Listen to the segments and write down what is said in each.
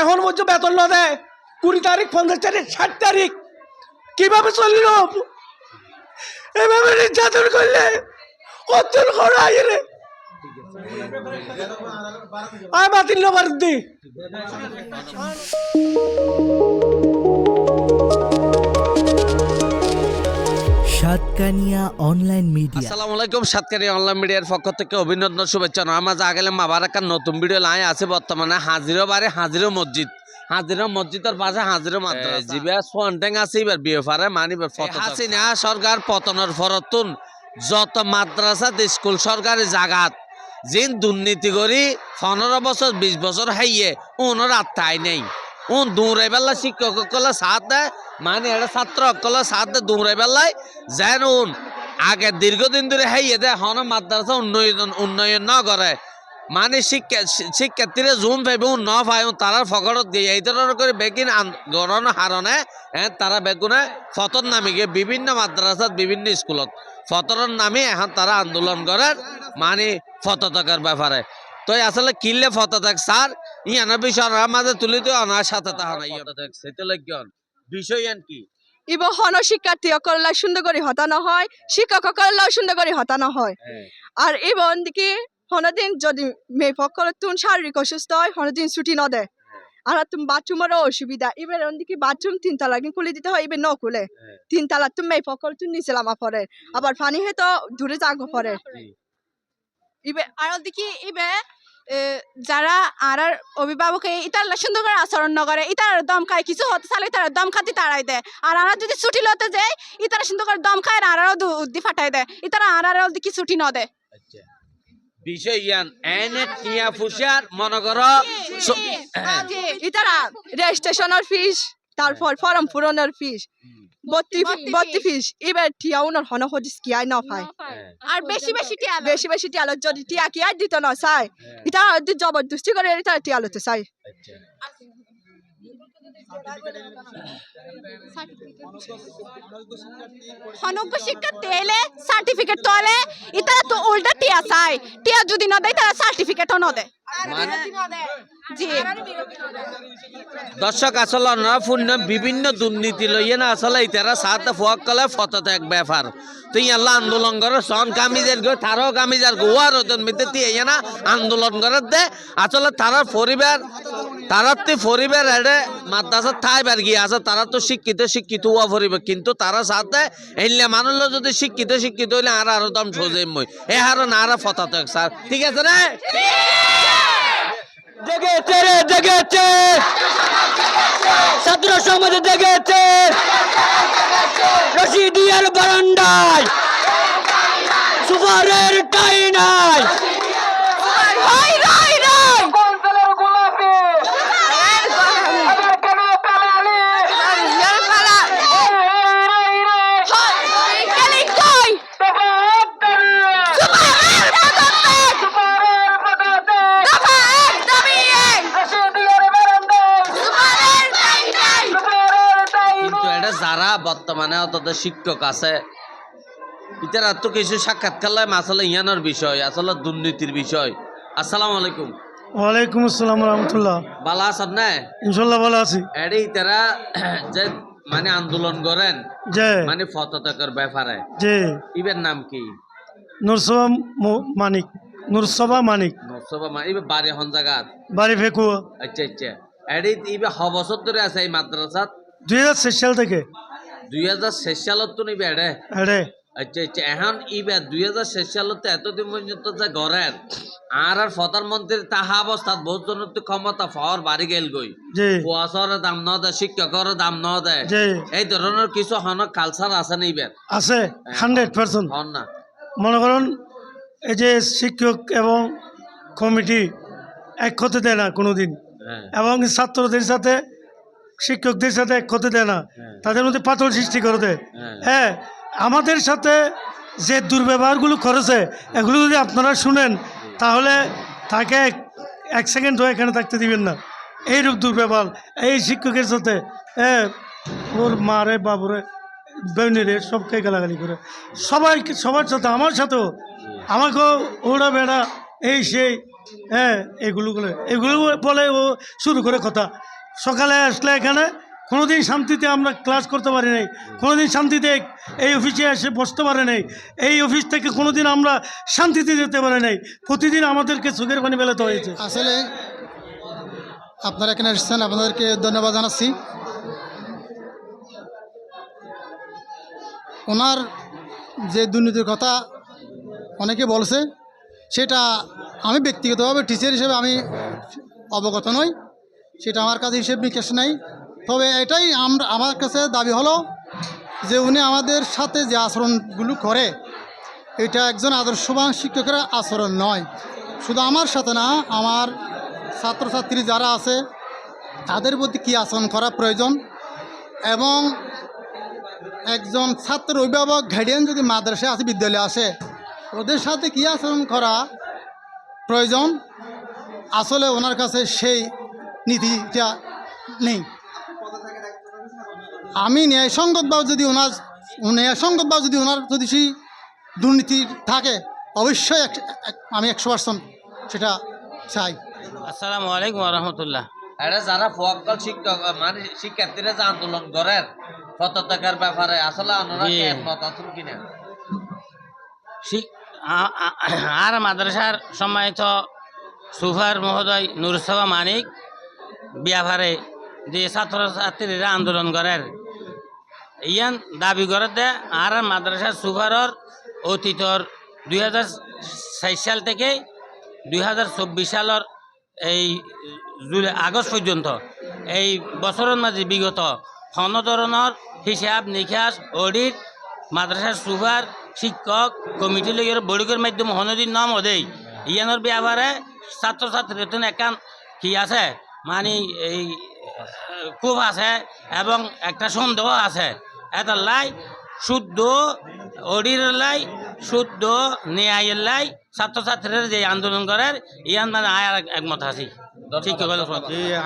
এখন পর্যন্ত বেতন না দেয়। কুড়ি তারিখ, পঞ্চাশ তারিখ, ষাট তারিখ। কীভাবে চলিল? এভাবে নির্যাতন করলে কত করা রে। আয় বাতিল নবার দি। সাতকানিয়া অনলাইন মিডিয়া আসসালামু আলাইকুম সাতকারি অনলাইন মিডিয়ার পক্ষ থেকে অভিনন্দন শুভেচ্ছা আমার আগেলে মাবার একটা নতুন ভিডিও লাই আছে বর্তমানে হাজিরো বারে হাজিরো মসজিদ। হাজিরো মসজিদের পাশে হাজিরো মাদ্রাসা। জিবা সোয়ানটেং আছে এবার বিয়ে মানিবার হাসিনা সরকার পতনের ফরতুন। যত মাদ্রাসা স্কুল সরকারি জাগাত যিন দুর্নীতি করি পনেরো বছর বিশ বছর হাইয়ে উনোর আত্মাই নেই। উন দৌড়াই বেলা শিক্ষক সকলে সাথ মানে এটা ছাত্র সকলে সাথ দেয় দৌড়াই যেন উন আগে দীর্ঘদিন ধরে হাইয়ে দেয় হন মাদ্রাসা উন্নয়ন উন্নয়ন ন করে মানে শিক্ষা শিক্ষার্থীরা জুম পাইবে ন পাই তারা ফকরত দিয়ে এই ধরনের করে বেগিন গণন হারণে এ, তারা বেগুনে ফতর নামে গিয়ে বিভিন্ন মাদ্রাসাত বিভিন্ন স্কুলত ফতরের নামে এখন তারা আন্দোলন করেন মানে ফততাকের ব্যাপারে তো আসলে কিনলে ফততাক স্যার ইয়ানোর বিষয় আমার মাঝে তুলি তো অনার সাথে তাহার ইয়তাক সেটা লাগিয়ন বিষয় ইয়ান কি? ইব হন শিক্ষার্থী সকল সুন্দর করে হতানো হয় শিক্ষক সকল সুন্দর করে হতানো হয়। আর ইবন দিকে হনদিন যদি মেয়ে পক্ষ তুন শারীরিক অসুস্থ হয় হনদিন ছুটি ন দেয়। আর তুমি বাথরুমেরও অসুবিধা। এবার দিকে বাথরুম তিনতলা কিন্তু খুলে দিতে হয় এবার ন খুলে। হ্যাঁ। তিনতলা তুমি মেয়ে পক্ষ তুন নিচে লামা পড়ে। আবার পানি হয়তো দূরে জাগ পড়ে। ইবে আর ওদিকে ইবে যারা আর আর অভিভাবক ইতার সুন্দর করে আচরণ নকরে ইতার দম খায় কিছু হতে চালে ইতার দম খাতি তাড়াই দেয় আর আর যদি ছুটি লতে যায় ইতারা সুন্দর করে দম খায় আর আরও উদ্দি ফাটাই দেয় ইতারা আর আর ওদিকে ছুটি ন দেয় আচ্ছা বিষয় ইয়ান এনে টিয়া ফুসার মনে করো হ্যাঁ। ইতারা রেজিস্ট্রেশনের ফিস তারপর ফর্ম পূরণের ফিস fees। এবার টিয়া উনার হন হদিস কি আই ন পায় আর বেশি বেশি টিয়া বেশি বেশি টিয়ালো যদি টিয়া কি আর দিত না চাই এটা যদি জবরদস্তি করে এটা টিয়ালো তো চাই অনজ্ঞ শিক্ষার্থী এলে সার্টিফিকেট তো এলে তো উল্টা টিয়া চায় টিয়া যদি ন দেয় তারা সার্টিফিকেটও ন দেয়। মানে? দর্শক আসলে না বিভিন্ন দুর্নীতি লইয়ে না আসলে ইতারা সাথে ফোয়াক কলে ফততে এক ব্যাপার। তুই আল্লাহ আন্দোলন করে সন কামিজের গো তারও কামিজার গোয়ার ওজন মিতে তুই ইয়ে না আন্দোলন করে দে। আসলে তারা পরিবার তারার তুই পরিবার এড়ে মাদ্রাসা ঠাই বার গিয়ে আছে তারা তো শিক্ষিত শিক্ষিত হওয়া পরিবার কিন্তু তারা সাথে এলে মানুষ যদি শিক্ষিত শিক্ষিত হইলে আর আরও দাম সোজে মই। এ হারো না আর ফতাতে স্যার। ঠিক আছে রে? জেগেছে রে জেগেছে। ছাত্র সমাজে জেগেছে। রশিদিয়ার বারান্দায়। সুপারের টাই নাই রাই রাই রাই কিন্তু এটা যারা বর্তমানে অত শিক্ষক আছে। ইতারা তো কিছু সাক্ষাৎকার আসলে ইয়ানোর বিষয় আসলে দুর্নীতির বিষয়। আসসালামু আলাইকুম। ওয়ালাইকুম আসসালাম রহমতুল্লাহ। ভালো আছেন না? ইনশাল্লাহ ভালো আছি। এডি তারা যে মানে আন্দোলন করেন যে মানে ফততকের ব্যাপারে। যে ইবের নাম কি? নুরসভা মানিক নুরসভা মানিক। নসবা মানে ইবে বাড়ি হন জায়গাত বাড়ি ফেকুয়া আচ্ছা আচ্ছা। এডি ইবে হ বছর ধরে আছে এই মাদ্রাসাত? দুই হাজার সাল থেকে। দুই হাজার শেষ সালত তো নিবে এডে। আচ্ছা আচ্ছা এখন ইবে দুই হাজার শেষ সালত এতদিন পর্যন্ত যে গড়েন আর আর প্রধানমন্ত্রীর তাহা অবস্থাত বহুত জনের ক্ষমতা ফর বাড়ি গেল গই যে দাম ন দেয় শিক্ষকের দাম ন দেয়। যে এই ধরনের কিছু হন কালচার আছে না ইবের আছে হান্ড্রেড পার্সেন্ট হন না। মনে করুন এই যে শিক্ষক এবং কমিটি এক হতে দেয় না কোনোদিন। হ্যাঁ। এবং ছাত্রদের সাথে শিক্ষকদের সাথে এক হতে দেয় না। হ্যাঁ। তাদের মধ্যে পাথর সৃষ্টি করে দেয়। হ্যাঁ। হ্যাঁ আমাদের সাথে যে দুর্ব্যবহারগুলো করেছে এগুলো যদি আপনারা শুনেন তাহলে তাকে এক- এক সেকেন্ডও এখানে থাকতে দিবেন না। এইরূপ দুর্ব্যবহার এই শিক্ষকের সাথে হ্যাঁ ওর মারে বাবুরে বেউনিরে সবকে গালাগালি করে। সবাই সবার সাথে আমার সাথেও। আমাকেও ওরা বেড়া এই সেই হ্যাঁ এগুলো বলে এগুলো বলে ও শুরু করে কথা। সকালে আসলে এখানে, কোনোদিন শান্তিতে আমরা ক্লাস করতে পারি নাই, কোনোদিন শান্তিতে এই অফিসে এসে বসতে পারে নাই, এই অফিস থেকে কোনোদিন আমরা শান্তিতে যেতে পারি নাই, প্রতিদিন আমাদেরকে চোখের পানি বেলাতে হয়েছে। আসলে আপনারা এখানে এসেছেন, আপনাদেরকে ধন্যবাদ জানাচ্ছি। ওনার যে দুর্নীতির কথা অনেকে বলছে, সেটা আমি ব্যক্তিগতভাবে, টিচার হিসেবে আমি অবগত নই। সেটা আমার কাছে হিসেব নিকেশ নাই। তবে এটাই আমরা আমার কাছে দাবি হলো যে উনি আমাদের সাথে যে আচরণগুলো করে, এটা একজন আদর্শবান শিক্ষকের আচরণ নয়। শুধু আমার সাথে না, আমার ছাত্রছাত্রী যারা আছে, তাদের প্রতি কী আচরণ করা প্রয়োজন? এবং একজন ছাত্র অভিভাবক গার্ডিয়ান যদি মাদ্রাসায় আসে, বিদ্যালয়ে আসে, ওদের সাথে কী আচরণ করা প্রয়োজন? আসলে ওনার কাছে সেই নীতিটা নেই। আমি ন্যায়সঙ্গতভাবে যদি ওনার ন্যায়সঙ্গতভাবে যদি ওনার যদি সেই দুর্নীতি থাকে অবশ্যই আমি একশো পার্সেন্ট সেটা চাই। আসসালামু আলাইকুম রহমতুল্লাহ। এটা যারা ফকল শিক্ষক মানে শিক্ষার্থীরা যে আন্দোলন করেন পতাকার ব্যাপারে আসলে কিনা আর মাদ্রাসার সম্মানিত সুফার মহোদয় নুরসভা মানিক বিয়াভারে যে ছাত্রছাত্রীরা আন্দোলন করেন। ইয়ান দাবি করে দে আর মাদ্রাসার সুফারর অতীতর দুই হাজার ষাট সাল থেকে দুই হাজার চব্বিশ সালের এই জুলাই আগস্ট পর্যন্ত এই বছরের মাঝে বিগত কোনো ধরনের হিসাব নিকাশ, অডিট মাদ্রাসার সুপার, শিক্ষক, কমিটি লগের বৈঠকের মাধ্যমে হনদিন নাম দেই ইয়ানোর ব্যাপারে ছাত্রছাত্রীর একান কি আছে? মানে এই খুব আছে এবং একটা সন্দেহ আছে। এটা লাই শুদ্ধ অডির লাই শুদ্ধ ন্যায়ের লাই ছাত্রছাত্রীরা যে আন্দোলন করে ইয়ান মানে আয়ার একমত আছি। ঠিক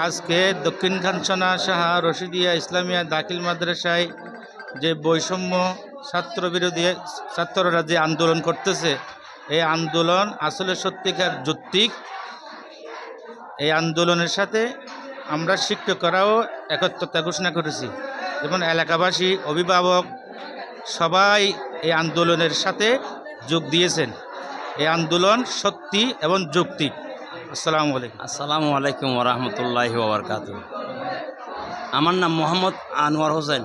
আজকে দক্ষিণ কাঞ্চনা সাহা রশিদিয়া ইসলামিয়া দাখিল মাদ্রাসায় যে বৈষম্য ছাত্র বিরোধী ছাত্ররা যে আন্দোলন করতেছে এই আন্দোলন আসলে সত্যিকার যৌক্তিক। এই আন্দোলনের সাথে আমরা শিক্ষকরাও একত্রতা ঘোষণা করেছি। যেমন এলাকাবাসী, অভিভাবক, সবাই এই আন্দোলনের সাথে যোগ দিয়েছেন। এই আন্দোলন সত্যি এবং যৌক্তিক। আসসালামু আলাইকুম। আসসালামু আলাইকুম ওরহমতুল্লাহি ওবরকাত আমার নাম মোহাম্মদ আনোয়ার হোসেন।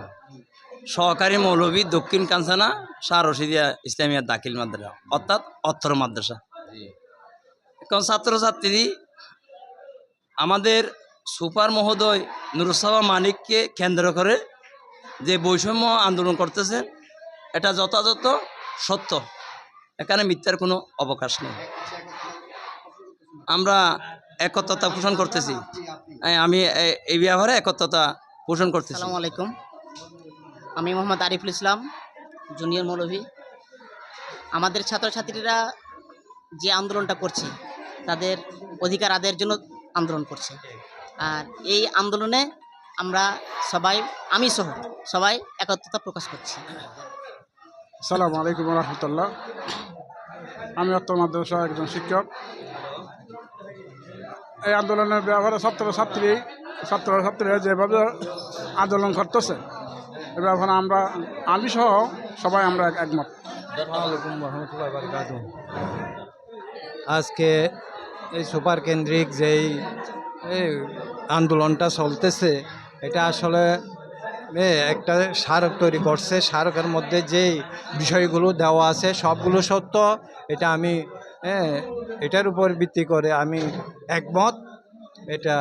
সহকারী মৌলভী দক্ষিণ কাঞ্চানা শাহ রশিদিয়া ইসলামিয়া দাখিল মাদ্রাসা, অর্থাৎ অত্তর মাদ্রাসা। এখন ছাত্রছাত্রী আমাদের সুপার মহোদয় নুরুসাবা মানিককে কেন্দ্র করে যে বৈষম্য আন্দোলন করতেছে, এটা যথাযথ সত্য। এখানে মিথ্যার কোনো অবকাশ নেই। আমরা একত্রতা পোষণ করতেছি। আমি এই ব্যবহারে একত্রতা পোষণ করতেছি। আসসালামু আলাইকুম। আমি মোহাম্মদ আরিফুল ইসলাম, জুনিয়র মৌলভী। আমাদের ছাত্রছাত্রীরা যে আন্দোলনটা করছে, তাদের অধিকার আদায়ের জন্য আন্দোলন করছে। আর এই আন্দোলনে আমরা সবাই আমি সহ সবাই একত্রতা প্রকাশ করছি। সালাম আলাইকুম রহমতুল্লাহ। আমি উত্তর মাদ্রাসা একজন শিক্ষক। এই আন্দোলনের ব্যাপারে ছাত্র ছাত্রী ছাত্র ছাত্রীরা যেভাবে আন্দোলন করতেছে এ ব্যাপারে আমরা আমি সহ সবাই আমরা এক- একমত। আজকে এই সুপার কেন্দ্রিক যেই এই আন্দোলনটা চলতেছে এটা আসলে একটা স্মারক তৈরি করছে। স্মারকের মধ্যে যেই বিষয়গুলো দেওয়া আছে সবগুলো সত্য এটা আমি এ, এটার উপর ভিত্তি করে আমি একমত এটা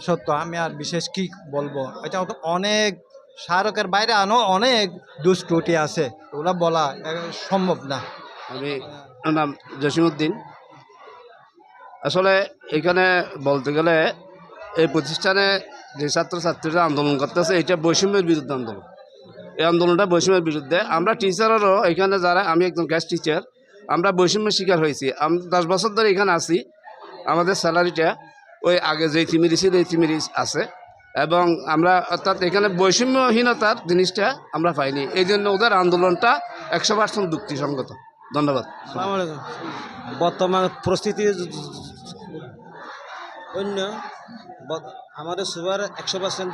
সত্য। আমি আর বিশেষ কি বলব? এটা অনেক স্মারকের বাইরে আনো অনেক দুষ্ত্রুটি আছে। ওগুলো বলা সম্ভব না। আমি নাম জসিমুদ্দিন আসলে এখানে বলতে গেলে এই প্রতিষ্ঠানে যে ছাত্রছাত্রীরা আন্দোলন করতেছে, এটা বৈষম্যের বিরুদ্ধে আন্দোলন। এই আন্দোলনটা বৈষম্যের বিরুদ্ধে। আমরা টিচারেরও এখানে যারা, আমি একজন গ্যাস টিচার আমরা বৈষম্যের শিকার হয়েছি। আমি, দশ বছর ধরে এখানে আছি। আমাদের স্যালারিটা ওই আগে যে থিমিরি ছিল এই থিমিরি আছে। এবং আমরা অর্থাৎ এখানে বৈষম্যহীনতার জিনিসটা আমরা পাইনি। এই জন্য ওদের আন্দোলনটা একশো পার্সেন্ট যুক্তিসঙ্গত। ধন্যবাদ। বর্তমান পরিস্থিতি অন্য আমাদের সুপার একশো পার্সেন্ট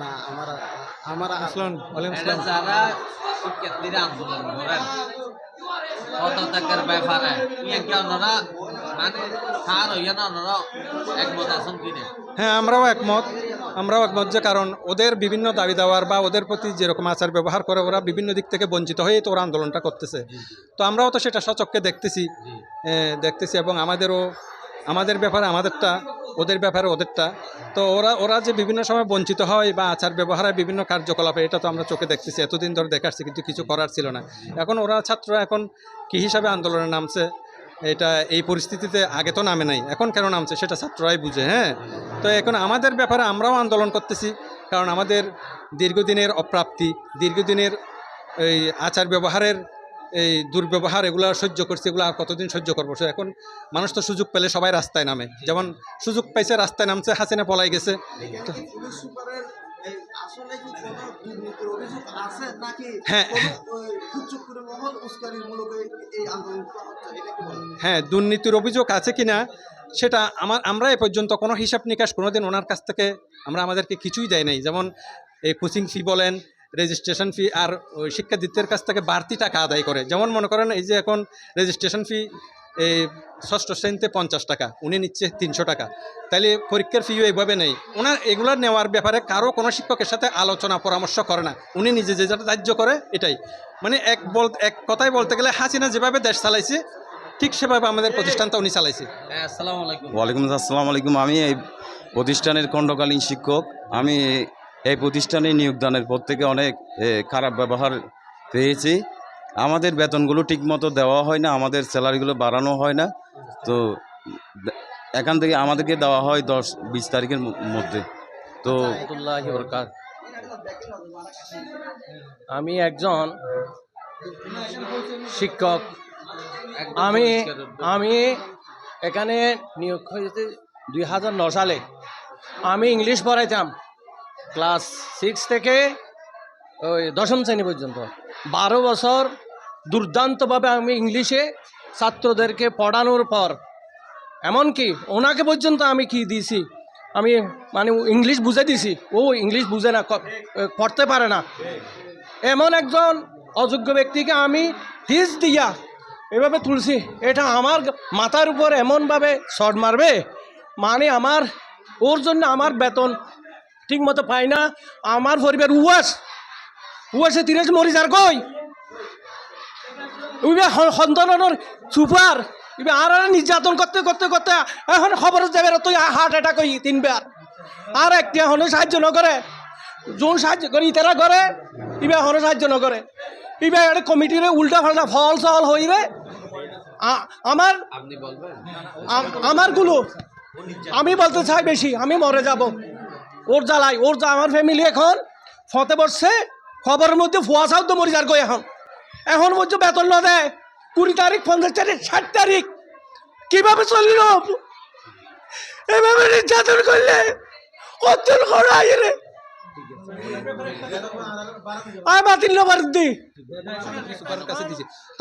না আমার আমার আসলাম এটা যারা শিক্ষার্থীরা আন্দোলন করেন পদত্যাগের ব্যাপারে ওনারা মানে স্যার হইয়া না ওনারা একমত আছেন কিনে হ্যাঁ আমরাও একমত। আমরাও একমত যে কারণ ওদের বিভিন্ন দাবি দেওয়ার বা ওদের প্রতি যেরকম আচার ব্যবহার করে ওরা বিভিন্ন দিক থেকে বঞ্চিত হয়ে তো ওরা আন্দোলনটা করতেছে। তো আমরাও তো সেটা সচক্ষে দেখতেছি। দেখতেছি এবং আমাদেরও আমাদের ব্যাপারে আমাদেরটা ওদের ব্যাপারে ওদেরটা। তো ওরা ওরা যে বিভিন্ন সময় বঞ্চিত হয় বা আচার ব্যবহারের বিভিন্ন কার্যকলাপে এটা তো আমরা চোখে দেখতেছি এতদিন ধরে দেখাচ্ছি কিন্তু কিছু করার ছিল না। এখন ওরা ছাত্ররা এখন কী হিসাবে আন্দোলনে নামছে? এটা এই পরিস্থিতিতে আগে তো নামে নাই, এখন কেন নামছে সেটা ছাত্ররাই বুঝে হ্যাঁ? তো এখন আমাদের ব্যাপারে আমরাও আন্দোলন করতেছি, কারণ আমাদের দীর্ঘদিনের অপ্রাপ্তি, দীর্ঘদিনের এই আচার ব্যবহারের এই দুর্ব্যবহার এগুলো সহ্য করছে, এগুলো আর কতদিন সহ্য করব? এখন মানুষ তো সুযোগ পেলে সবাই রাস্তায় নামে। যেমন সুযোগ পাইছে রাস্তায় নামছে, হাসিনা পলাই গেছে। হ্যাঁ। হ্যাঁ দুর্নীতির অভিযোগ আছে কিনা সেটা আমার আমরা এ পর্যন্ত কোনো হিসাব নিকাশ কোনোদিন ওনার কাছ থেকে আমরা আমাদেরকে কিছুই দেয় নাই। যেমন এই কোচিং ফি বলেন রেজিস্ট্রেশন ফি আর ওই শিক্ষাদিত্যের কাছ থেকে বাড়তি টাকা আদায় করে। যেমন মনে করেন এই যে এখন রেজিস্ট্রেশন ফি এই ষষ্ঠ শ্রেণীতে পঞ্চাশ টাকা উনি নিচ্ছে তিনশো টাকা। তাইলে পরীক্ষার ফিও এইভাবে নেই। ওনার এগুলো নেওয়ার ব্যাপারে কারও কোনো শিক্ষকের সাথে আলোচনা পরামর্শ করে না। উনি নিজে যে যেটা ধার্য করে এটাই। মানে এক বল এক কথায় বলতে গেলে হাসিনা যেভাবে দেশ চালাইছে ঠিক সেভাবে আমাদের প্রতিষ্ঠানটা উনি চালাইছে। হ্যাঁ আসসালামু আলাইকুম। ওয়ালাইকুম আসসালাম আলাইকুম। আমি এই প্রতিষ্ঠানের খণ্ডকালীন শিক্ষক। আমি এই প্রতিষ্ঠানে নিয়োগদানের পর থেকে অনেক খারাপ ব্যবহার পেয়েছি। আমাদের বেতনগুলো ঠিকমতো দেওয়া হয় না, আমাদের স্যালারিগুলো বাড়ানো হয় না। তো এখান থেকে আমাদেরকে দেওয়া হয় দশ, বিশ তারিখের মধ্যে। তো আমি একজন শিক্ষক। আমি আমি এখানে নিয়োগ হয়েছে দুই সালে। আমি ইংলিশ পড়াইতাম। ক্লাস সিক্স থেকে ওই দশম শ্রেণি পর্যন্ত। বারো বছর দুর্দান্তভাবে আমি ইংলিশে ছাত্রদেরকে পড়ানোর পর, এমনকি ওনাকে পর্যন্ত আমি কি দিয়েছি, আমি মানে ইংলিশ বুঝে দিছি ও ইংলিশ বুঝে না পড়তে পারে না। এমন একজন অযোগ্য ব্যক্তিকে আমি হিস দিয়া এভাবে তুলছি, এটা আমার মাথার উপর এমনভাবে শট মারবে মানে আমার, ওর জন্য আমার বেতন ঠিক মতো পাই না, আমার পরিবার উয়াস উয়াসে তিরিশ মরি যার কই উইবে সন্তানের সুপার ইবে আর আর নির্যাতন করতে করতে করতে এখন খবর যাবে তুই হার্ট অ্যাটাক হই তিনবার আর একটি এখনও সাহায্য নকরে যোন সাহায্য করে ইতারা করে ইবে এখনও সাহায্য নকরে ইবে একটা কমিটির উল্টা ফাল্টা ফল সল হইবে আমার আপনি বলবেন? আম- আমারগুলো আমি বলতে চাই বেশি আমি মরে যাব। ওর জ্বালাই ওর যা আমার ফ্যামিলি এখন ফতে বসছে খবরের মধ্যে ফুয়াশাও তো মরি যার গো এখন। এখন বলছো বেতন না দেয়, কুড়ি তারিখ, পঞ্চাশ তারিখ, ষাট তারিখ। কীভাবে চলল এভাবে নির্যাতন করলে কতজন করা রে? আয় বাতিল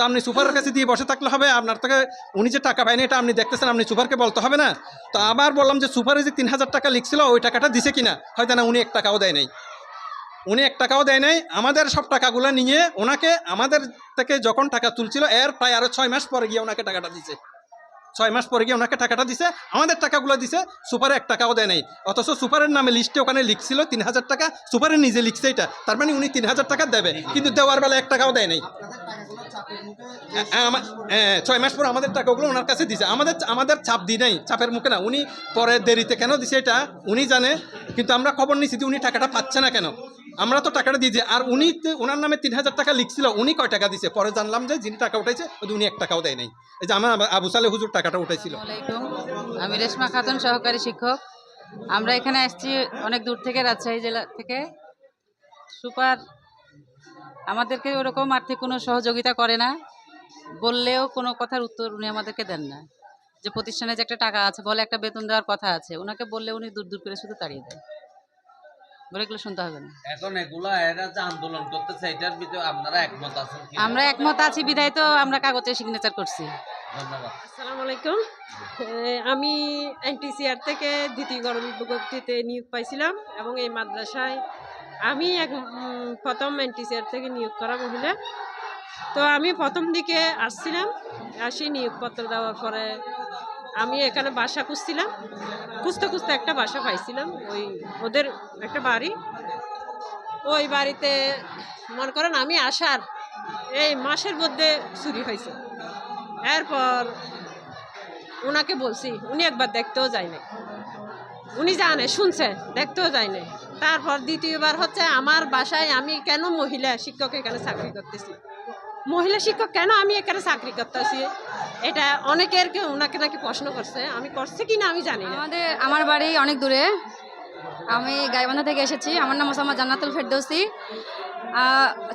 আপনি সুপারের কাছে দিয়ে বসে থাকলে হবে, আপনার থেকে উনি যে টাকা পায়নি, এটা আপনি দেখতেছেন, আপনি সুপারকে বলতে হবে না। আবার বললাম যে সুপারে যে তিন হাজার টাকা লিখছিল, ওই টাকাটা দিছে কিনা? হয়তো না উনি এক টাকাও দেয় নাই। উনি এক টাকাও দেয় নাই আমাদের সব টাকাগুলো নিয়ে ওনাকে আমাদের থেকে যখন টাকা তুলছিল এর প্রায় আরও ছয় মাস পরে গিয়ে ওনাকে টাকাটা দিছে। ছয় মাস পরে গিয়ে ওনাকে টাকাটা দিছে আমাদের টাকাগুলো দিছে সুপারে এক টাকাও দেয় নাই। অথচ সুপারের নামে লিস্টে ওখানে লিখছিল তিন হাজার টাকা সুপারে নিজে লিখছে এটা। তার মানে উনি তিন হাজার টাকা দেবে কিন্তু দেওয়ার বেলা এক টাকাও দেয় নাই। হ্যাঁ, ছয় মাস পর আমাদের টাকাগুলো ওনার কাছে দিছে। আমাদের আমাদের চাপ দিই নাই চাপের মুখে না। উনি পরে দেরিতে কেন দিছে এটা উনি জানে কিন্তু আমরা খবর নিছি যে উনি টাকাটা পাচ্ছে না কেন। আমরা তো টাকাটা দিয়েছি। আর উনি ওনার নামে তিন হাজার টাকা লিখছিল। উনি কয় টাকা দিছে? পরে জানলাম যে যিনি টাকা উঠাইছে ওই উনি এক টাকাও দেয় নাই। এই যে আমার আবু সালে হুজুর টাকাটা আসসালামাইকুম আমি রেশমা খাতুন সহকারী শিক্ষক। আমরা এখানে আসছি অনেক দূর থেকে, রাজশাহী জেলা থেকে। সুপার, আমাদেরকে ওরকম আর্থিক কোনো সহযোগিতা করে না। বললেও কোনো কথার উত্তর উনি আমাদেরকে দেন না। যে প্রতিষ্ঠানে যে একটা টাকা আছে, বলে একটা বেতন দেওয়ার কথা আছে, ওনাকে বললে উনি দূর দূর করে শুধু তাড়িয়ে দেয়। বলে শুনতে হবে না। এখন এগুলা এরা যে আন্দোলন করতেছে এটার ভিতরে আপনারা একমত আছেন কি আমরা একমত আছি বিধায় তো আমরা কাগজে সিগনেচার করছি। ধন্যবাদ। আসসালামু আলাইকুম। আমি এনটিসিআর থেকে দ্বিতীয় বিজ্ঞপ্তিতে নিয়োগ পাইছিলাম এবং এই মাদ্রাসায় আমি এক প্রথম এনটিসিআর থেকে নিয়োগ করা মহিলা। তো আমি প্রথম দিকে আসছিলাম আসি নিয়োগপত্র দেওয়ার পরে আমি এখানে বাসা খুঁজছিলাম। খুঁজতে খুঁজতে একটা বাসা পাইছিলাম, ওই ওদের একটা বাড়ি। ওই বাড়িতে মনে করেন আমি আসার এই মাসের মধ্যে চুরি হয়েছে। এরপর ওনাকে বলছি, উনি একবার দেখতেও যায় নাই। উনি জানে, শুনছে, দেখতেও যায় নাই। তারপর দ্বিতীয়বার হচ্ছে আমার বাসায় আমি কেন মহিলা শিক্ষক এখানে চাকরি করতেছি? মহিলা শিক্ষক কেন আমি এখানে চাকরি করতেছি এটা অনেকের ওনাকে নাকি প্রশ্ন করছে। আমি করছে কি না আমি জানি আমাদের আমার বাড়ি অনেক দূরে। আমি গাইবান্ধা থেকে এসেছি। আমার নাম মোসাম্মদ জান্নাতুল ফেরদৌসি।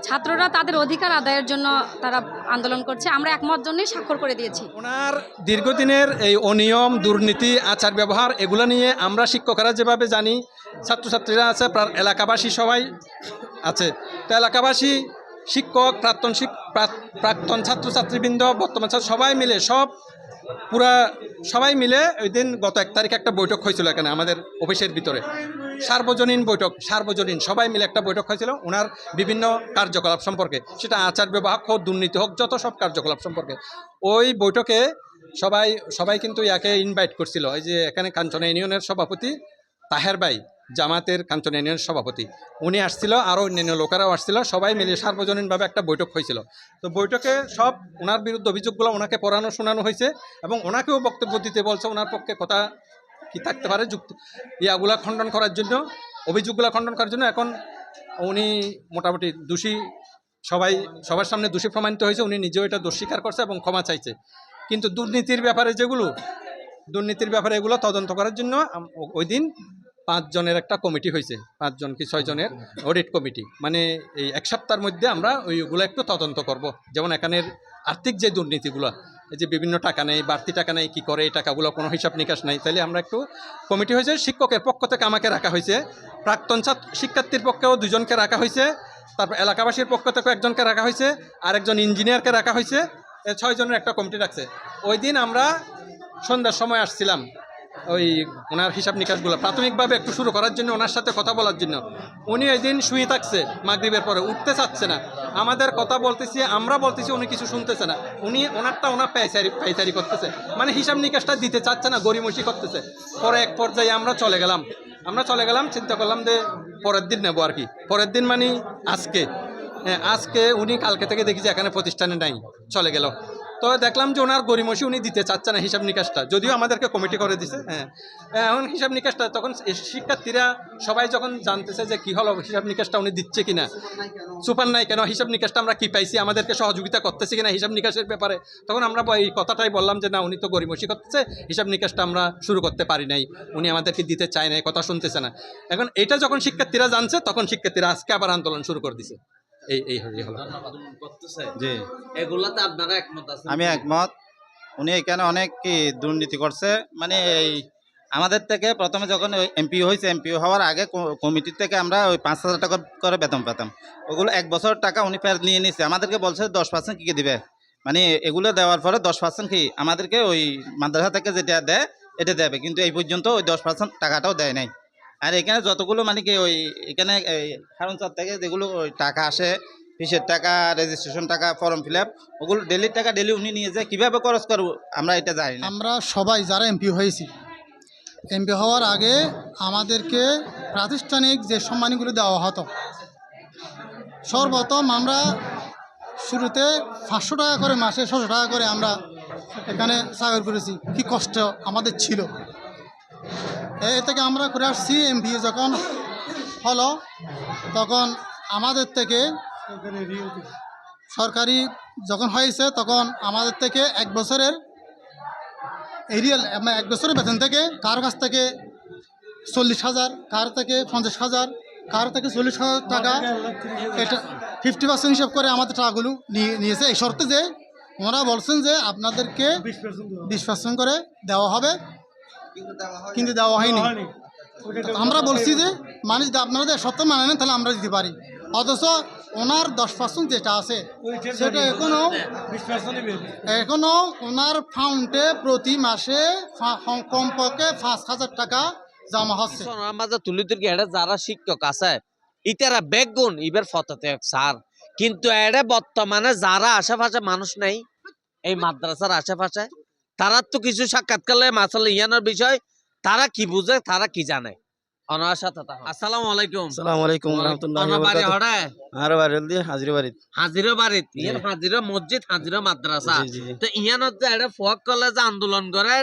ছাত্ররা তাদের অধিকার আদায়ের জন্য তারা আন্দোলন করছে। আমরা একমত জন্যই স্বাক্ষর করে দিয়েছি। ওনার দীর্ঘদিনের এই অনিয়ম দুর্নীতি আচার ব্যবহার এগুলো নিয়ে আমরা শিক্ষকরা যেভাবে জানি ছাত্রছাত্রীরা আছে প্রায় এলাকাবাসী সবাই আছে। তো এলাকাবাসী শিক্ষক, প্রাক্তন প্রাক্তন ছাত্রছাত্রীবৃন্দ, বর্তমান ছাত্র, সবাই মিলে, সব পুরা সবাই মিলে ওই দিন গত এক তারিখে একটা বৈঠক হয়েছিল এখানে আমাদের অফিসের ভিতরে। সার্বজনীন বৈঠক, সার্বজনীন সবাই মিলে একটা বৈঠক হয়েছিল ওনার বিভিন্ন কার্যকলাপ সম্পর্কে। সেটা আচার ব্যবহার হোক, দুর্নীতি হোক, যত সব কার্যকলাপ সম্পর্কে। ওই বৈঠকে সবাই সবাই কিন্তু ইয়াকে ইনভাইট করছিল। ওই যে এখানে কাঞ্চনা ইউনিয়নের সভাপতি তাহের ভাই জামাতের কাঞ্চন ইউনিয়নের সভাপতি। উনি আসছিল, আরও অন্যান্য লোকেরাও আসছিল, সবাই মিলে সার্বজনীনভাবে একটা বৈঠক হয়েছিল। তো বৈঠকে সব ওনার বিরুদ্ধে অভিযোগগুলো ওনাকে পড়ানো শোনানো হয়েছে এবং ওনাকেও বক্তব্য দিতে বলছে ওনার পক্ষে কথা কি থাকতে পারে, যুক্ত ইয়াগুলা খণ্ডন করার জন্য, অভিযোগগুলো খণ্ডন করার জন্য এখন উনি মোটামুটি দোষী, সবাই, সবার সামনে দোষী প্রমাণিত হয়েছে, উনি নিজেও এটা দোষ স্বীকার করছে এবং ক্ষমা চাইছে। কিন্তু দুর্নীতির ব্যাপারে যেগুলো, দুর্নীতির ব্যাপারে এগুলো তদন্ত করার জন্য ওই দিন পাঁচজনের একটা কমিটি হয়েছে পাঁচজন কি ছয়জনের অডিট কমিটি। মানে এই এক সপ্তাহের মধ্যে আমরা ওইগুলো একটু তদন্ত করব। যেমন এখানের আর্থিক যে দুর্নীতিগুলো এই যে বিভিন্ন টাকা নেই বাড়তি টাকা নেই কি করে এই টাকাগুলো কোনো হিসাব নিকাশ নাই তাহলে আমরা একটু কমিটি হয়েছে শিক্ষকের পক্ষ থেকে আমাকে রাখা হয়েছে। প্রাক্তন ছাত্র শিক্ষার্থীর পক্ষেও দুজনকে রাখা হয়েছে তারপর এলাকাবাসীর পক্ষ থেকেও একজনকে রাখা হয়েছে আর একজন ইঞ্জিনিয়ারকে রাখা হয়েছে ছয়জনের একটা কমিটি রাখছে। ওই দিন আমরা সন্ধ্যার সময় আসছিলাম ওই ওনার হিসাব নিকাশগুলো। প্রাথমিকভাবে একটু শুরু করার জন্য ওনার সাথে কথা বলার জন্য। উনি ওই দিন শুয়ে থাকছে মাগরীবের পরে উঠতে চাচ্ছে না। আমাদের কথা বলতেছি আমরা বলতেছি উনি কিছু শুনতেছে না। উনি ওনারটা ওনার পাইচারি পাইচারি করতেছে। মানে হিসাব নিকাশটা দিতে চাচ্ছে না গরিমসি করতেছে। পরে এক পর্যায়ে আমরা চলে গেলাম। আমরা চলে গেলাম চিন্তা করলাম যে পরের দিন নেব আর কি। পরের দিন মানে আজকে। হ্যাঁ, আজকে উনি কালকে থেকে দেখি যে এখানে প্রতিষ্ঠানে নাই চলে গেল। তো দেখলাম যে ওনার গরিমসি উনি দিতে চাচ্ছে না হিসাব নিকাশটা। যদিও আমাদেরকে কমিটি করে দিছে হ্যাঁ। এখন হিসাব নিকাশটা তখন শিক্ষার্থীরা সবাই যখন জানতেছে যে কি হলো, হিসাব নিকাশটা উনি দিচ্ছে কিনা। সুপার নাই কেন, হিসাব নিকাশটা আমরা কি পাইছি, আমাদেরকে সহযোগিতা করতেছে কিনা হিসাব নিকাশের ব্যাপারে। তখন আমরা এই কথাটাই বললাম যে, না, উনি তো গরিমসি করতেছে, হিসাব নিকাশটা আমরা শুরু করতে পারি নাই। উনি আমাদেরকে দিতে চায় না কথা শুনতেছে না। এখন এটা যখন শিক্ষার্থীরা জানছে, তখন শিক্ষার্থীরা আজকে আবার আন্দোলন শুরু করে দিছে। এই এই হলো- এই হলো। করতেছে। জি। এগুলাতে আপনারা একমত আছেন আমি একমত। উনি এখানে অনেক কি দুর্নীতি করছে। মানে এই আমাদের থেকে প্রথমে যখন এমপি হয়েছে এমপি হওয়ার আগে কমিটির থেকে আমরা ওই পাঁচ হাজার টাকা করে বেতন পেতাম। ওগুলো এক বছর টাকা উনি ফেরত নিয়ে নিছে। আমাদেরকে বলছে দশ পার্সেন্ট কী দিবে? মানে এগুলো দেওয়ার পরে দশ পার্সেন্ট কি আমাদেরকে ওই মাদ্রাসা থেকে যেটা দেয় এটা দেবে। কিন্তু এই পর্যন্ত ওই দশ পার্সেন্ট টাকাটাও দেয় নাই। আর এখানে যতগুলো মানে কি ওই এখানে এই হারুনচার থেকে যেগুলো ওই টাকা আসে, ফিসের টাকা রেজিস্ট্রেশন টাকা ফর্ম ফিল আপ ওগুলো ডেলির টাকা ডেলি উনি নিয়ে যায়, কীভাবে খরচ করব আমরা এটা জানি না। আমরা সবাই যারা এমপি হয়েছি এমপি হওয়ার আগে আমাদেরকে প্রাতিষ্ঠানিক যে সম্মানগুলো দেওয়া হতো, সর্বপ্রথম আমরা শুরুতে পাঁচশো টাকা করে মাসে ছশো টাকা করে আমরা এখানে চাকরি করেছি, কি কষ্ট আমাদের ছিল। এ থেকে আমরা করে আসছি এমপি যখন হলো তখন আমাদের থেকে সরকারি যখন হয়েছে তখন আমাদের থেকে এক বছরের এরিয়াল এক বছরের বেতন থেকে কার কাছ থেকে চল্লিশ হাজার কার থেকে পঞ্চাশ হাজার কার থেকে চল্লিশ হাজার টাকা এটা ফিফটি পার্সেন্ট হিসাব করে আমাদের টাকাগুলো নিয়ে নিয়েছে। এই শর্তে যে ওনারা বলছেন যে আপনাদেরকে বিশ পার্সেন্ট করে দেওয়া হবে। কিন্তু দেওয়া হয়নি। আমরা বলছি যে মানে যদি আপনারা যে সত্য মানে নেন তাহলে আমরা দিতে পারি। অথচ ওনার দশ পার্সেন্ট যেটা আছে সেটা এখনও এখনও ওনার ফাউন্ডে প্রতি মাসে কমপক্ষে পাঁচ হাজার টাকা জমা হচ্ছে। মাঝে তুলি তুলি এটা যারা শিক্ষক আছে ইতারা বেগুন ইবার ফততে স্যার। কিন্তু এটা বর্তমানে যারা আশেপাশে মানুষ নেই এই মাদ্রাসার আশেপাশে তারা তো কিছু সাক্ষাৎকালে মাসাল ইয়ানোর বিষয় তারা কি বুঝে তারা কি জানে। আসসালামু আলাইকুম। আসসালামু আলাইকুম বাড়ি হড়ে বাড়ি হাজির বাড়ি। ইয়ান হাজিরো মসজিদ হাজিরো মাদ্রাসা। জি, জি। তো ইয়ানত যে এটা ফক কলেজ আন্দোলন করে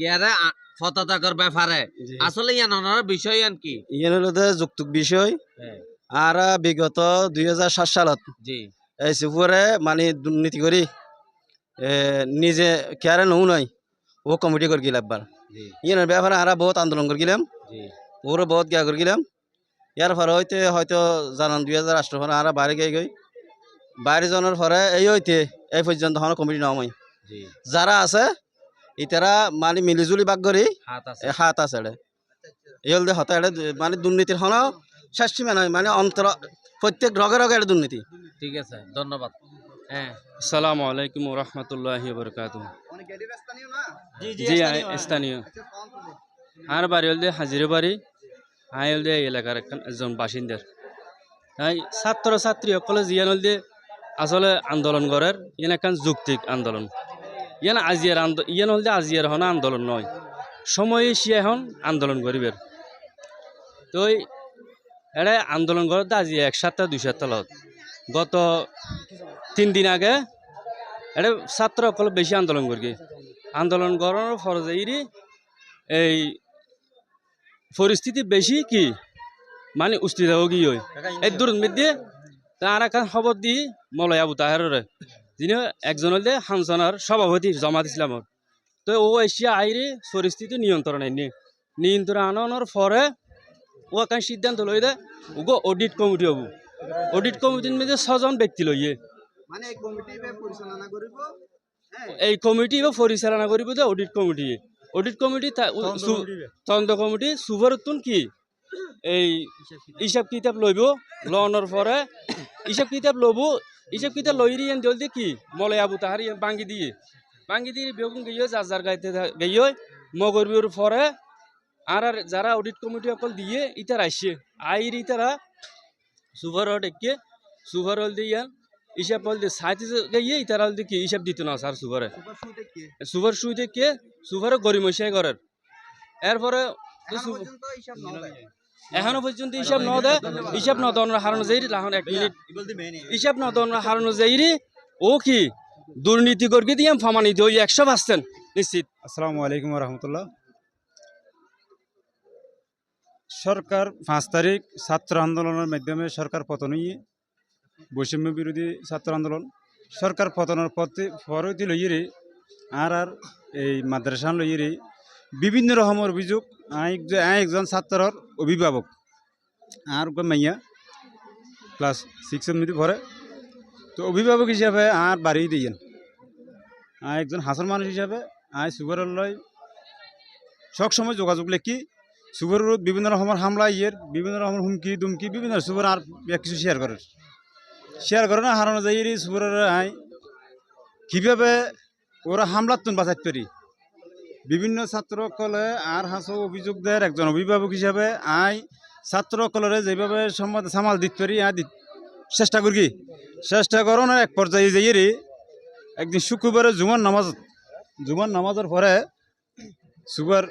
গিয়ারে ফততাকর ব্যাপারে। জি। আসলে ইয়ান বিষয় ইয়ান কি? ইয়ে হলো যুক্তক বিষয়। হ্যাঁ, আর বিগত দুই হাজার সাত সালত জি। এই সুপুরে মানে দুর্নীতি করি। নিজে কেয়ারে নৌ নয় ও কমিটি করে গেলাম বার জি। ইয়ের ব্যাপারে আমরা বহুত আন্দোলন করে গেলাম। ওরও বহুত গিয়া করে গেলাম। ইয়ার পরে হইতে হয়তো জানান দুই হাজার আঠারো পরে আমরা বাইরে গিয়ে গই। বাইরে যাওয়ার পরে এই হইতে এই পর্যন্ত হন কমিটি নামাই জি। যারা আছে ইতারা মানে মিলিজুলি বাগ করি হাত আছে। এড়ে। এই হল হতা এড়ে মানে দুর্নীতির হন শেষ সীমা নয় মানে অন্তর প্রত্যেক রগে রগে এটা দুর্নীতি। ঠিক আছে ধন্যবাদ। হ্যাঁ আসসালামু আলাইকুম রহমতুল্লাহ বরকাত জি স্থানীয় আর বাড়ি হলদে হাজিরে বাড়ি। আই হলদে এই এলাকার একখান একজন বাসিন্দার। তাই ছাত্র ছাত্রী সকলে জিয়ান হলদে আসলে আন্দোলন করার ইয়ান একখান যুক্তিক আন্দোলন। ইয়ান আজিয়ার আন্দোলন ইয়ান হলদে আজিয়ার হন আন্দোলন নয়। সময়ে এসে এখন আন্দোলন করিবের। তো এটা আন্দোলন করতে আজি এক সপ্তাহ দুই সপ্তাহ গত তিন দিন আগে এটা ছাত্র সকলে বেশি আন্দোলন করি। আন্দোলন করার ফরজাইরি এই পরিস্থিতি বেশি কি? মানে উস্তিদা কি হয় এই দূর মধ্যে তার এখন খবর দি মলয় আবু তাহারে যিনি একজন হলে হানসনার সভাপতি জামাত ইসলামর। তো ও এশিয়া আইরে পরিস্থিতি নিয়ন্ত্রণ আইনি নিয়ন্ত্রণ আনানোর পরে ও এখন সিদ্ধান্ত লই দে, ওগো অডিট কমিটি হব। অডিট কমিটির মধ্যে ছজন ব্যক্তি লইয়ে এই কমিটি বা পরিচালনা করিব যে অডিট কমিটি। অডিট কমিটি তদন্ত কমিটি সুবরতুন কি? এই হিসাব কিতাব লইব লওয়ানোর পরে হিসাব কিতাব লব হিসাব কিতাব লই ইয়ান জলদি কি? মলে আবু তাহার বাঙ্গি দিয়ে। বাঙ্গি দিয়ে বেগুন গইয়ে যার যার গাইতে গইয়ে মগরবির পরে আর আর যারা অডিট কমিটি অকল দিয়ে ইতার আইসে। আইর ইতারা সুভার ডেকে সুভার হল দিয়ে হিসাব সাইতে গিয়ে ইতারা কি হিসাব দিত না স্যার সুভারে সুভার শুইতে কে? সুভারে গরিব মশাই করার এরপরে এখনও পর্যন্ত হিসাব ন দেয়। হিসাব ন দনরা হারানো যাই লাহন এক মিনিট। হিসাব ন দনরা হারানো যাই ও কি দুর্নীতি করকে দিয়ে ফামানি দিয়ে ওই একশো পার্সেন্ট নিশ্চিত। আসসালামু আলাইকুম রহমতুল্লাহ সরকার পাঁচ তারিখ ছাত্র আন্দোলনের মাধ্যমে সরকার পতন হইয়ে বৈষম্য বিরোধী ছাত্র আন্দোলন, সরকার পতনের পথে পরবর্তী লইয়ে আর আর এই মাদ্রাসা লইয়ে বিভিন্ন রকমের অভিযোগ একজন ছাত্রর অভিভাবক, আর মাইয়া, ক্লাস সিক্সের মধ্যে পড়ে। তো অভিভাবক হিসাবে আর বাড়ি দিয়েন। একজন হাসল মানুষ হিসাবে আই সুগারের লয় সব সময় যোগাযোগ লেখি। সুগারের বিভিন্ন রকমের হামলা, ইয়ের, বিভিন্ন রকমের হুমকি, দুমকি, বিভিন্ন সুগার আর কিছু শেয়ার করে শেয়ার করে না, হারানো যাই সুগারের আই কীভাবে ওরা হামলার তুন বাঁচাইতে পারি? বিভিন্ন ছাত্রসকলে আর হাসো অভিযোগ দেয় একজন অভিভাবক হিসাবে আই ছাত্রসকলের যেভাবে সম্মত সামাল দিতে পারি, আই চেষ্টা করি চেষ্টা করো না এক পর্যায়ে যাইয়ে একদিন শুক্রবারে জুমার নামাজ, জুমার নামাজের পরে সুগার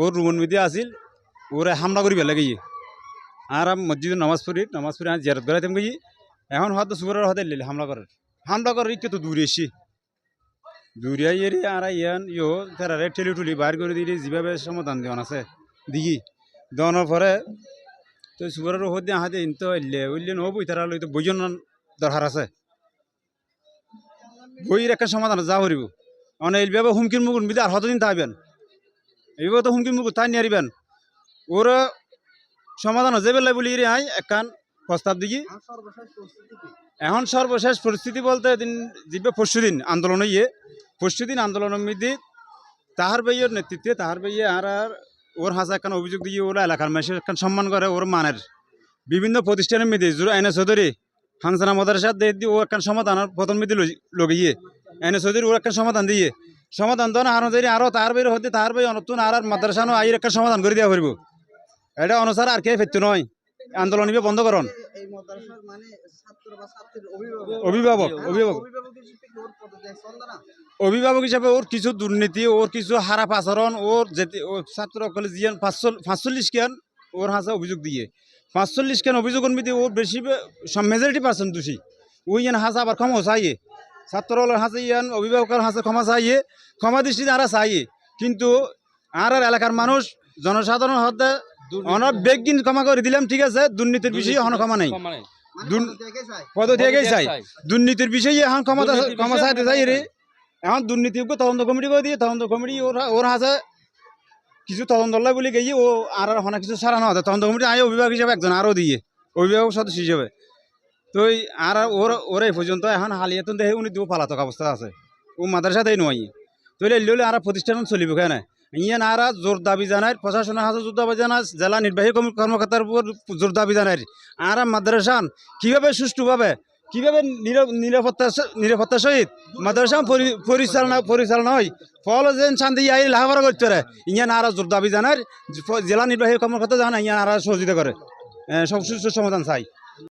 ওর রুমন মিদি আসিল, ওরে হামলা করি লাগে। গিয়ে আর আমি মসজিদে নামাজ পড়ি নামাজ পড়ি জিয়ারত করাইতাম গিয়ে। এখন হয়তো সুগারের হাতে লিলে, হামলা করার। হামলা করার ইকে তো দূরে এসি দূরে ইয়ে আর ইয়ান ইয়ো, তারা ঠেলি টুলি বাইর করে দিয়ে যেভাবে সমাধান দেওয়ান আছে। দিঘি দেওয়ানোর পরে তো সুগারের হতে হাতে ইনতো এলে উইলে নহবই তারা লইতো বইজন দরকার আছে। বইয়ের একটা সমাধান যা করিব। মানে এইভাবে হুমকির মুখ বিদে আর হতদিন থাকবেন এইভাবে তো হুমকির মুখ তাই নিয়ারিবেন ওর সমাধান হয়ে যাবে বলি রে আই একখান প্রস্তাব দিকি এখন সর্বশেষ পরিস্থিতি বলতে দিন জিবে পরশুদিন আন্দোলন ইয়ে পরশুদিন আন্দোলন মধ্যে তাহার বাইয়ের নেতৃত্বে তাহার বাইয়ে আর আর ওর হাসা একখান অভিযোগ দিয়ে ওরা এলাকার মানুষের একখান সম্মান করে ওর মানের। বিভিন্ন প্রতিষ্ঠানের মেয়েদের জুড়ে আইনা চৌধুরী হাংসানা মাদারসা দিয়ে দিয়ে ও একখান সমাধান প্রথম মেয়েদের লগিয়ে আইনা চৌধুরী ওর একখান সমাধান দিয়ে। সমাধান তো না আরও যদি আরও তার বাইরে হতে তার বাইরে নতুন আর আর মাদ্রাসানো আইর একটা সমাধান করে দেওয়া পারব এটা অনুসার আর কে ফেরত নয়। আন্দোলন নিবে বন্ধ করন। অভিভাবক। অভিভাবক অভিভাবক। হিসাবে ওর কিছু দুর্নীতি ওর কিছু খারাপ আচরণ ওর যেতে ও ছাত্র কলেজিয়ান পাঁচচল্লিশ কেন ওর হাসা অভিযোগ দিয়ে। পাঁচচল্লিশ কেন অভিযোগ মিতে ওর বেশি মেজরিটি পার্সেন্ট দোষী। ওই ইয়ান হাসা আবার ক্ষমা চাইয়ে। ছাত্র হাসে ইয়ান অভিভাবকের হাসে ক্ষমা চাইয়ে ক্ষমা দৃষ্টিতে আরা চাইয়ে। কিন্তু আর আর এলাকার মানুষ জনসাধারণ হতে অনেক বেগিন ক্ষমা করে দিলাম ঠিক আছে? দুর্নীতির বিষয়ে এখনও ক্ষমা নেই। পদ থেকে চাই দুর্নীতির বিষয়ে এখন ক্ষমতা ক্ষমা চাইতে চাই রে। এখন দুর্নীতিকে তদন্ত কমিটি করে দিয়ে তদন্ত কমিটি ওর ওর হাসে কিছু তদন্ত বলে গিয়ে ও আর আর হনা কিছু সারানো হতো। তদন্ত কমিটি আয় অভিভাবক হিসাবে একজন আরও দিয়ে অভিভাবক সদস্য হিসেবে। তো আর ওর ওর এই পর্যন্ত এখন হালিয়াতন দেখে উনি দু পালাতক অবস্থা আছে। ও মাদ্রাসাতেই নয়। তো এলে আর প্রতিষ্ঠান চলিব কেন? ইয়ান আর জোর দাবি জানায়, প্রশাসনের হাতে জোর দাবি জানায়, জেলা নির্বাহী কর্মকর্তার উপর জোর দাবি জানায়। আর মাদ্রাসান, কীভাবে সুষ্ঠুভাবে, কীভাবে নিরা- নিরাপত্তা নিরাপত্তার সহিত মাদ্রাসা পরি- পরিচালনা পরিচালনা হয়, ফল যেন শান্তি আই লাহাবার করতে পারে। ইয়ান আর জোর দাবি জানায় জেলা নির্বাহী কর্মকর্তা জানা ইয়ান আর সহযোগিতা করে। সব সুস্থ সমাধান চাই।